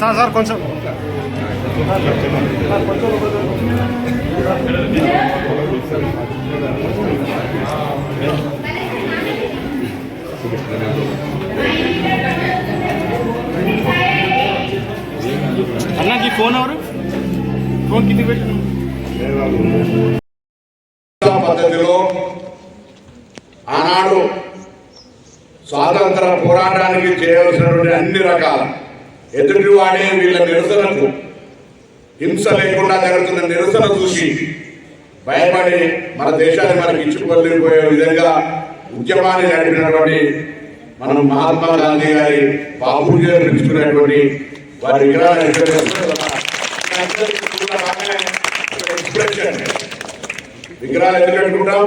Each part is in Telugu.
సార్ సార్ సార్ కొంచెం. ఫోన్ ఎవరు? ఫోన్ కింద పెట్టు. పద్ధతిలో ఆనాడు స్వాతంత్ర పోరాటానికి చేయవలసినటువంటి అన్ని రకాల ఎదుటివాడే వీళ్ళ నిరసనకు హింస లేకుండా జరుగుతున్న నిరసన చూసి భయపడి మన దేశాన్ని మనకి ఇచ్చుకోలేకపోయే విధంగా ఉద్యమాన్ని నడిపినటువంటి మనం మహాత్మా గాంధీ గారి బాబు గారు పిలుచుకున్నటువంటి వారి విగ్రహాన్ని ఎక్స్ప్రెషన్ విగ్రహాలు ఎందుకు పెట్టుకుంటాం.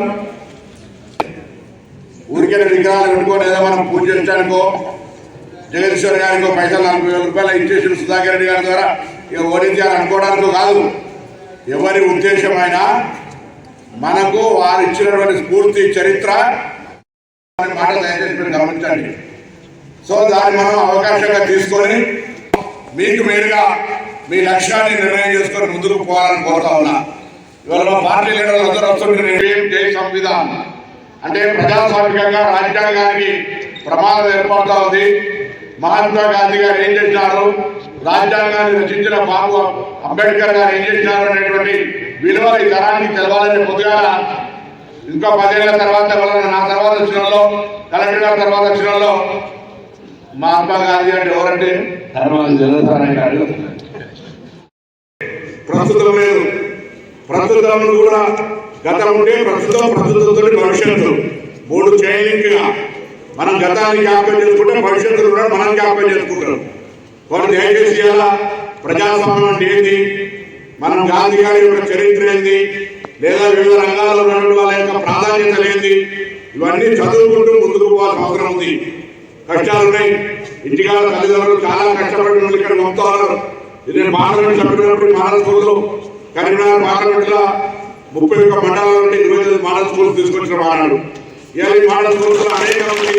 ఊరికే విగ్రహాలు పెట్టుకొని ఏదో మనం పూజ చేయడానికో జగదీశ్వర్ గారికో పైసలు నలభై వేల రూపాయలు ఇచ్చేసిన సుధాకర్ రెడ్డి గారి ద్వారా ఇక ఓడించాలని అనుకోవడానికో కాదు. ఎవరి ఉద్దేశం అయినా మనకు వారు ఇచ్చినటువంటి స్ఫూర్తి చరిత్ర మాట దయచేసి గమనించండి. సో దాన్ని మనం అవకాశంగా తీసుకొని మీకు మీరుగా మీ లక్ష్యాన్ని నిర్ణయం చేసుకొని ముందుకు పోవాలని కోరుతా ఉన్నా. ఇవాళ పార్టీ లీడర్లు అందరూ జై అంటే ప్రజాస్వామికంగా రాజ్యాంగానికి ప్రమాదం ఏర్పడతా ఉంది. మహాత్మా గాంధీ గారు ఏం చేసినారు? రాజ్యాంగాన్ని రచించిన బాబు అంబేద్కర్ గారు ఏం చేసినారు అనేటువంటి విలువ ఈ తరానికి తెలవాలని పొద్దుగా ఇంకా పదేళ్ళ తర్వాత నా తర్వాత వచ్చిన కలెక్టర్ గారి తర్వాత వచ్చిన వాళ్ళు గాంధీ అంటే ఎవరంటే ధర్మాన్ని జగన్ ప్రస్తుతం లేదు. ప్రస్తుతం కూడా గతం ఉంటే ప్రస్తుతం ప్రస్తుతంతో భవిష్యత్తు. మూడు చైనింగ్గా మనం గతాన్ని జ్ఞాపకం చేసుకుంటే భవిష్యత్తులో కూడా మనం జ్ఞాపకం చేసుకుంటాం. వాళ్ళు దయచేసి ఎలా ప్రజాస్వామ్యం అంటే ఏంది? మనం గాంధీ గారి యొక్క చరిత్ర ఏంది? లేదా వివిధ రంగాల్లో ఉన్నటువంటి వాళ్ళ యొక్క ప్రాధాన్యత ఏంది? ఇవన్నీ చదువుకుంటూ ముందుకు పోవాల్సిన అవసరం ఉంది. కష్టాలు ఉన్నాయి ఇంటికాల తల్లిదండ్రులు చాలా కష్టపడి నుండి ఇక్కడ పంపుతున్నారు ఇది పార్లమెంట్ సభ్యుడు మహారాజ్ స్కూల్లో కరీంనగర్ పార్లమెంట్లో ముప్పై ఒక్క మండలాల నుండి ఇరవై ఐదు మోడల్ స్కూల్స్ తీసుకొచ్చిన వాడు ఇలా ఈ మోడల్ స్కూల్స్లో అనేక మంది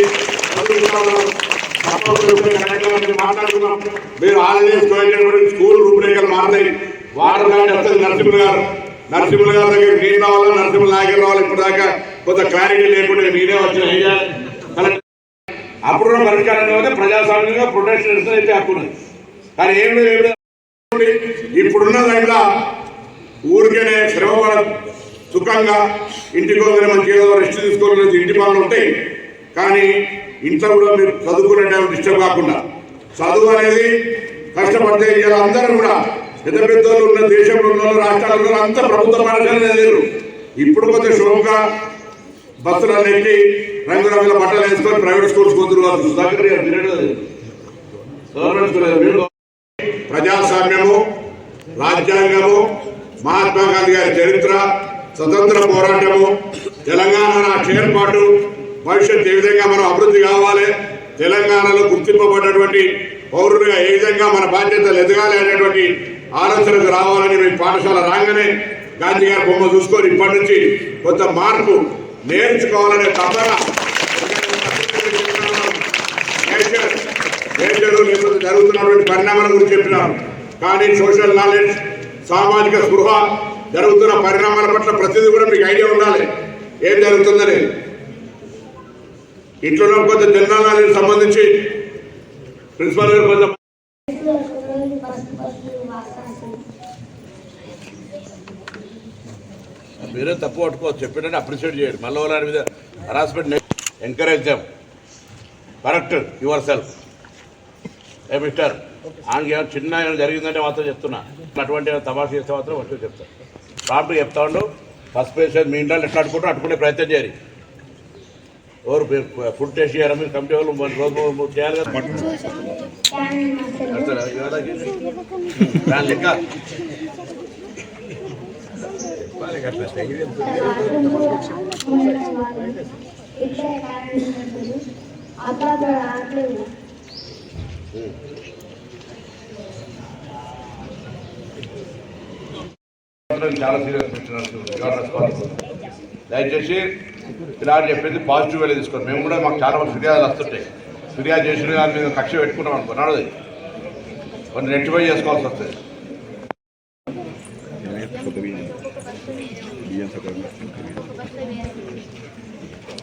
మాట్లాడుతున్నాం మీరు హాలిడేస్ స్కూల్ రూపురేఖలు మారుతాయి. వాటర్ గారి వస్తుంది నరసింహ గారు నరసింహ గారి దగ్గర నేను రావాలా నరసింహ నాయకులు రావాలి ఇప్పుడు దాకా కొంత క్లారిటీ లేకుండా నేనే వచ్చిన అప్పుడు కూడా పరిష్కారం కాకపోతే ప్రజాస్వామ్యంగా ప్రొటెక్షన్ ఇస్తుంది అయితే హక్కు ఉన్నది. కానీ ఏం లేదు ఇప్పుడున్న దాంట్లో ఊరికేనే శ్రమపడ సుఖంగా ఇంటికి వదిలే మంచి ఏదో రెస్ట్ తీసుకోవాలని ఇంటి పనులు ఉంటాయి. కానీ ఇంట్లో కూడా మీరు చదువుకునే డిస్టర్బ్ కాకుండా చదువు అనేది కష్టపడితే ఇలా అందరూ కూడా పెద్ద పెద్దలు ఉన్న దేశంలో ఉన్న రాష్ట్రాల్లో అంతా ప్రభుత్వ పాఠశాలనే లేరు. ఇప్పుడు కొంచెం శుభంగా బస్సులు ఎక్కి రంగురంగుల బట్టలు వేసుకొని ప్రైవేట్ స్కూల్స్. మీరు ప్రజాస్వామ్యము రాజ్యాంగము మహాత్మా గాంధీ గారి చరిత్ర స్వతంత్ర పోరాటము తెలంగాణ రాష్ట్ర ఏర్పాటు భవిష్యత్ ఏ విధంగా మనం అభివృద్ధి కావాలి తెలంగాణలో గుర్తింపబడినటువంటి పౌరులుగా ఏ విధంగా మన బాధ్యతలు ఎదగాలి అనేటువంటి ఆలోచనకు రావాలని మీ పాఠశాల రాగానే గాంధీ గారి బొమ్మ చూసుకొని ఇప్పటి నుంచి కొంత మార్పు నేర్చుకోవాలనే తపన నేచర్ లేకపోతే జరుగుతున్నటువంటి పరిణామాల గురించి చెప్పినారు కానీ సోషల్ నాలెడ్జ్ సామాజిక స్పృహ జరుగుతున్న పరిణామాల పట్ల ప్రతిదీ కూడా మీకు ఐడియా ఉండాలి. ఏం జరుగుతుందని? ఇంట్లో కొంత జనరల్ నాలెడ్జ్ సంబంధించి ప్రిన్సిపల్ గారు కొంత మీరే తప్పు పట్టుకోవచ్చు చెప్పినట్టు అప్రిషియేట్ చేయండి. మళ్ళీ వాళ్ళ మీద హరాస్మెంట్ ఎంకరేజ్ చేయం. కరెక్ట్ యువర్ సెల్ఫ్ ఏ మిస్టర్ ఆయనకి ఏమైనా చిన్న ఏమైనా జరిగిందంటే మాత్రం చెప్తున్నా. అటువంటి తమాషా చేస్తే మాత్రం వచ్చి చెప్తాను ప్రాంప్ట్ చెప్తా ఉండు. ఫస్ట్ ప్లేస్ మీ ఇంట్లో ఎట్లా అట్టుకుంటూ అట్టుకునే ప్రయత్నం చేయాలి ఎవరు ఫుడ్ టేస్ట్ చేయాలి? మీరు కమిటీ వాళ్ళు రోజు చేయాలి కదా. దాని లెక్క. చాలా సీరియస్ దయచేసి ఇలా చెప్పేది పాజిటివ్ వేలే తీసుకోండి. మేము కూడా మాకు చాలా మంది ఫిర్యాదులు వస్తుంటాయి. ఫిర్యాదు చేసిన కానీ మేము కక్ష పెట్టుకున్నాం అనుకున్నాడు కొన్ని రెట్టిఫై చేసుకోవాల్సి వస్తుంది.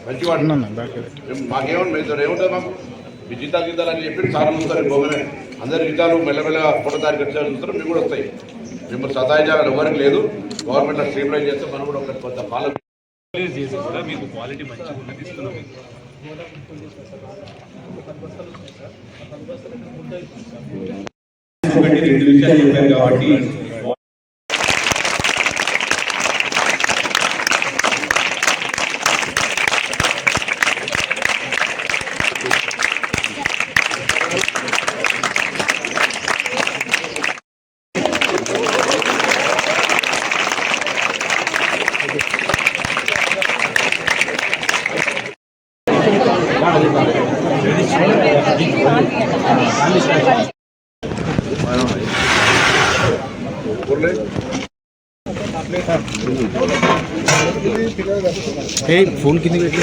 మంచిగా మాకేమన్నా ఏముంటుంది మాకు? మీ జీతాలు గీతాలు అని చెప్పి సార్ చూస్తారు భోగమే అందరి జీతాలు మెల్లమెల్లగా ఫోటో తారీఖు వచ్చారు చూస్తారు మీకు కూడా వస్తాయి. మిమ్మల్ని సదాయించాలని ఎవరికి లేదు. గవర్నమెంట్ స్ట్రీమ్లైన్ చేస్తే మనం కూడా ఒక కొంత పాలన రిలీజ్ చేసి కూడా మీకు క్వాలిటీ మంచిగా ఉన్నది ఇస్తున్నాం. మీకు. ఒకటి రెండు విషయాలు చెప్పారు కాబట్టి ఊర్లే ఫోన్ కింద పెట్టి